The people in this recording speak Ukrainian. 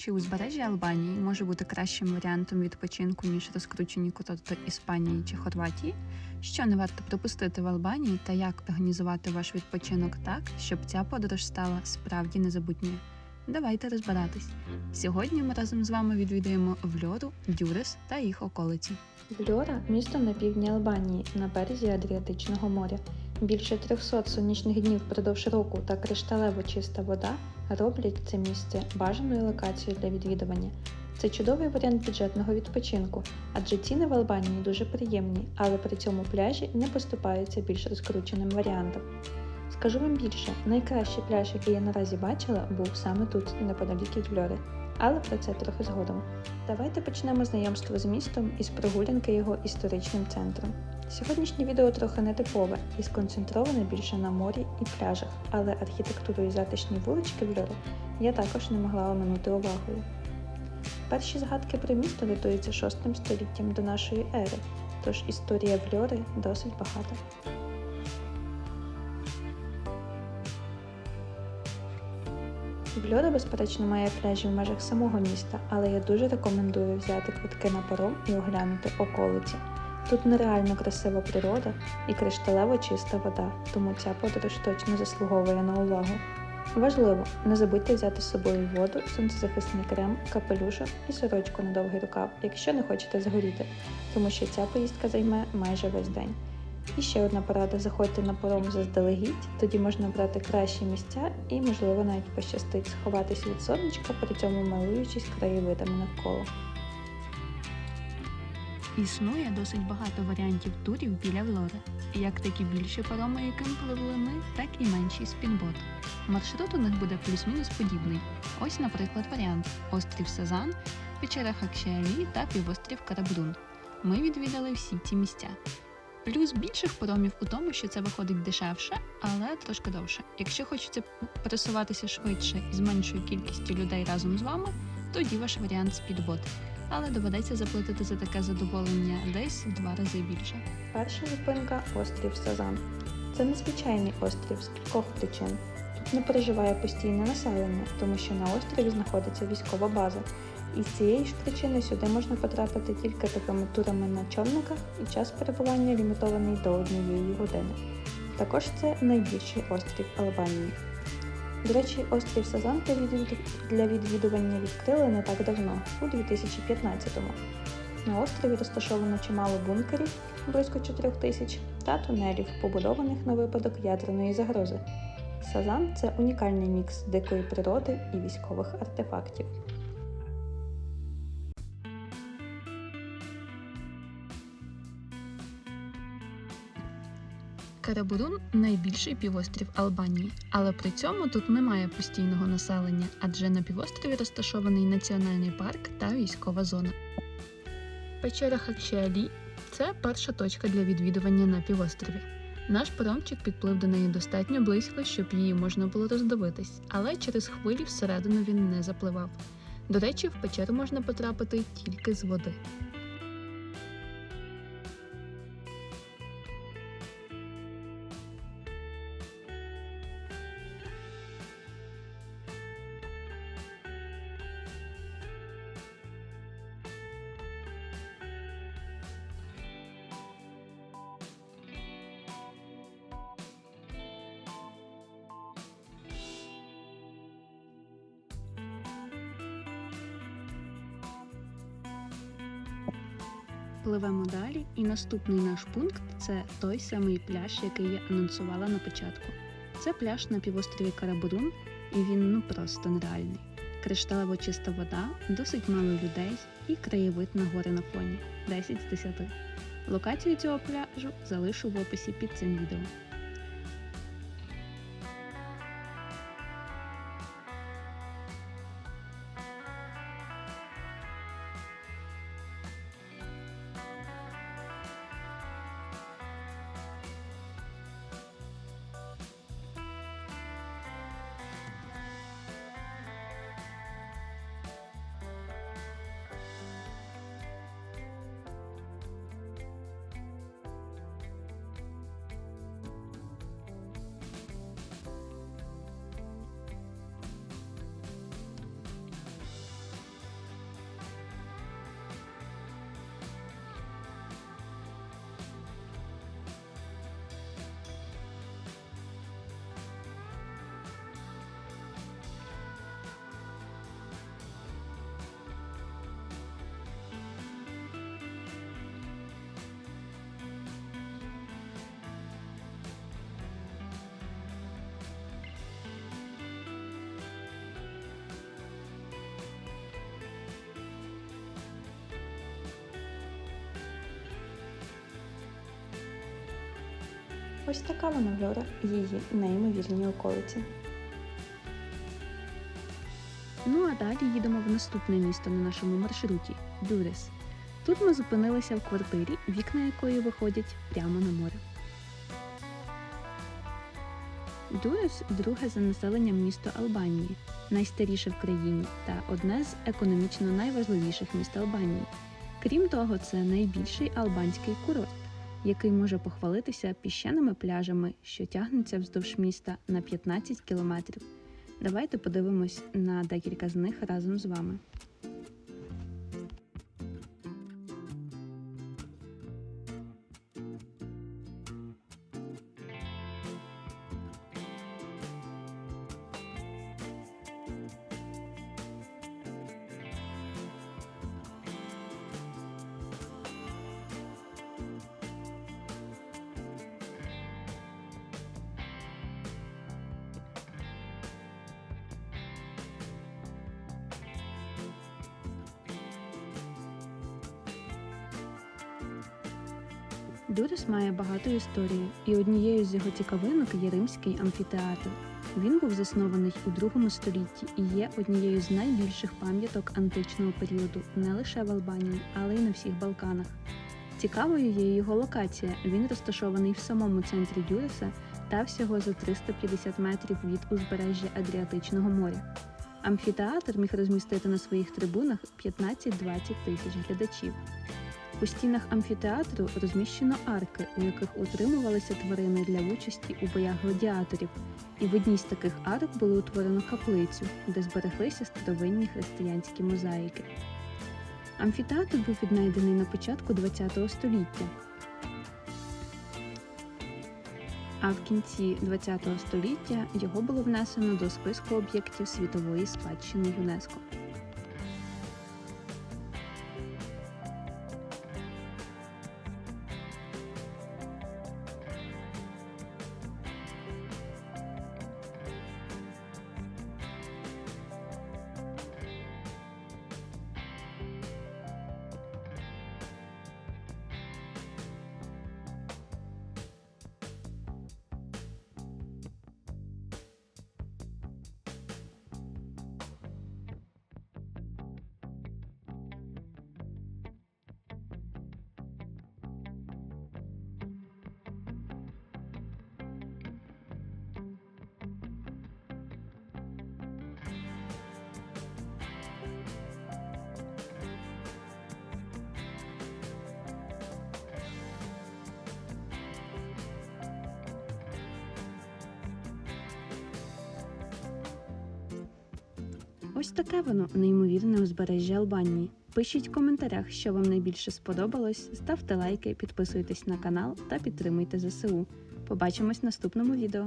Чи узбережжя Албанії може бути кращим варіантом відпочинку, ніж розкручені курорти Іспанії чи Хорватії? Що не варто пропустити в Албанії та як організувати ваш відпочинок так, щоб ця подорож стала справді незабутньою? Давайте розбиратись. Сьогодні ми разом з вами відвідуємо Вльору, Дюрес та їх околиці. Вльора – місто на півдні Албанії, на березі Адріатичного моря. Більше 300 сонячних днів впродовж року та кришталево чиста вода роблять це місце бажаною локацією для відвідування. Це чудовий варіант бюджетного відпочинку, адже ціни в Албанії дуже приємні, але при цьому пляжі не поступаються більш розкрученим варіантам. Скажу вам більше, найкращий пляж, який я наразі бачила, був саме тут, неподалік від Вльори. Але про це трохи згодом. Давайте почнемо знайомство з містом із прогулянки його історичним центром. Сьогоднішнє відео трохи нетипове і сконцентроване більше на морі і пляжах, але архітектуру і затишні вулички Вльори я також не могла оминути увагою. Перші згадки про місто датуються 6 століттям до нашої ери, тож історія Вльори досить багата. Вльора, безперечно, має пляжі в межах самого міста, але я дуже рекомендую взяти квитки на паром і оглянути околиці. Тут нереально красива природа і кришталево чиста вода, тому ця подорож точно заслуговує на увагу. Важливо, не забудьте взяти з собою воду, сонцезахисний крем, капелюшок і сорочку на довгий рукав, якщо не хочете згоріти, тому що ця поїздка займе майже весь день. І ще одна порада: заходьте на паром заздалегідь, тоді можна брати кращі місця і, можливо, навіть пощастить сховатись від сонечка, при цьому милуючись краєвидами навколо. Існує досить багато варіантів турів біля Влори, як такі більші пароми, яким пливли ми, так і менші спінбот. Маршрут у них буде плюс-мінус подібний. Ось, наприклад, варіант: острів Сазан, печера Хакшеалі та півострів Карабрун. Ми відвідали всі ці місця. Плюс більших паромів у тому, що це виходить дешевше, але трошки довше. Якщо хочеться пересуватися швидше і з меншою кількістю людей разом з вами, тоді ваш варіант спідбот. Але доведеться заплатити за таке задоволення десь в два рази більше. Перша зупинка острів Сазан. Це незвичайний острів з кількох причин. Тут не переживає постійне населення, тому що на острові знаходиться військова база. І з цієї ж причини сюди можна потрапити тільки такими турами на човниках, і час перебування лімітований до однієї години. Також це найбільший острів Албанії. До речі, острів Сазан для відвід- для відвідування відкрили не так давно, у 2015-му. На острові розташовано чимало бункерів, близько 4 тисяч, та тунелів, побудованих на випадок ядерної загрози. Сазан це унікальний мікс дикої природи і військових артефактів. Карабурун найбільший півострів Албанії, але при цьому тут немає постійного населення, адже на півострові розташований національний парк та військова зона. Печера Хакшеалі це перша точка для відвідування на півострові. Наш паромчик підплив до неї достатньо близько, щоб її можна було роздивитись, але через хвилі всередину він не запливав. До речі, в печеру можна потрапити тільки з води. Пливемо далі, і наступний наш пункт це той самий пляж, який я анонсувала на початку. Це пляж на півострові Карабурун, і він ну просто нереальний. Кришталево чиста вода, досить мало людей і краєвид на гори на фоні 10 з 10. Локацію цього пляжу залишу в описі під цим відео. Ось така вона Влора і її неймовірні околиці. Ну а далі їдемо в наступне місто на нашому маршруті Дюрес. Тут ми зупинилися в квартирі, вікна якої виходять прямо на море. Дюрес друге за населенням місто Албанії, найстаріше в країні та одне з економічно найважливіших міст Албанії. Крім того, це найбільший албанський курорт, який може похвалитися піщаними пляжами, що тягнуться вздовж міста на 15 кілометрів. Давайте подивимось на декілька з них разом з вами. Дюрес має багату історію, і однією з його цікавинок є римський амфітеатр. Він був заснований у другому столітті і є однією з найбільших пам'яток античного періоду не лише в Албанії, але й на всіх Балканах. Цікавою є його локація. Він розташований в самому центрі Дюреса та всього за 350 метрів від узбережжя Адріатичного моря. Амфітеатр міг розмістити на своїх трибунах 15-20 тисяч глядачів. У стінах амфітеатру розміщено арки, у яких утримувалися тварини для участі у боях гладіаторів, і в одній з таких арок було утворено каплицю, де збереглися старовинні християнські мозаїки. Амфітеатр був віднайдений на початку ХХ століття. А в кінці ХХ століття його було внесено до списку об'єктів світової спадщини ЮНЕСКО. Ось таке воно неймовірне узбережжя Албанії. Пишіть в коментарях, що вам найбільше сподобалось, ставте лайки, підписуйтесь на канал та підтримуйте ЗСУ. Побачимось в наступному відео.